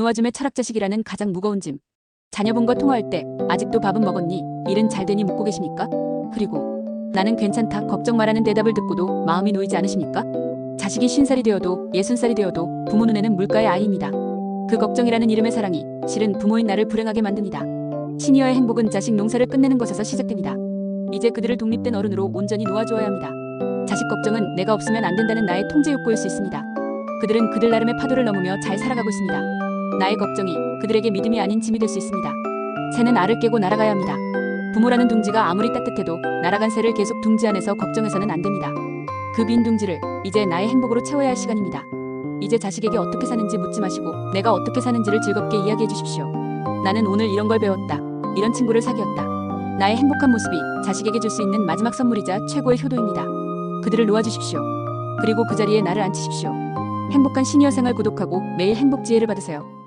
놓아줌의 철학자식이라는 가장 무거운 짐. 자녀분과 통화할 때 아직도 밥은 먹었니? 일은 잘 되니 묻고 계십니까? 그리고 나는 괜찮다 걱정 말라는 대답을 듣고도 마음이 놓이지 않으십니까? 자식이 쉰살이 되어도 예순살이 되어도 부모 눈에는 물가의 아이입니다. 그 걱정이라는 이름의 사랑이 실은 부모인 나를 불행하게 만듭니다. 시니어의 행복은 자식 농사를 끝내는 것에서 시작됩니다. 이제 그들을 독립된 어른으로 온전히 놓아주어야 합니다. 자식 걱정은 내가 없으면 안 된다는 나의 통제 욕구일 수 있습니다. 그들은 그들 나름의 파도를 넘으며 잘 살아가고 있습니다. 나의 걱정이 그들에게 믿음이 아닌 짐이 될 수 있습니다. 새는 알을 깨고 날아가야 합니다. 부모라는 둥지가 아무리 따뜻해도 날아간 새를 계속 둥지 안에서 걱정해서는 안 됩니다. 그 빈 둥지를 이제 나의 행복으로 채워야 할 시간입니다. 이제 자식에게 어떻게 사는지 묻지 마시고 내가 어떻게 사는지를 즐겁게 이야기해 주십시오. 나는 오늘 이런 걸 배웠다. 이런 친구를 사귀었다. 나의 행복한 모습이 자식에게 줄 수 있는 마지막 선물이자 최고의 효도입니다. 그들을 놓아주십시오. 그리고 그 자리에 나를 앉히십시오. 행복한 시니어 생활 구독하고 매일 행복 지혜를 받으세요.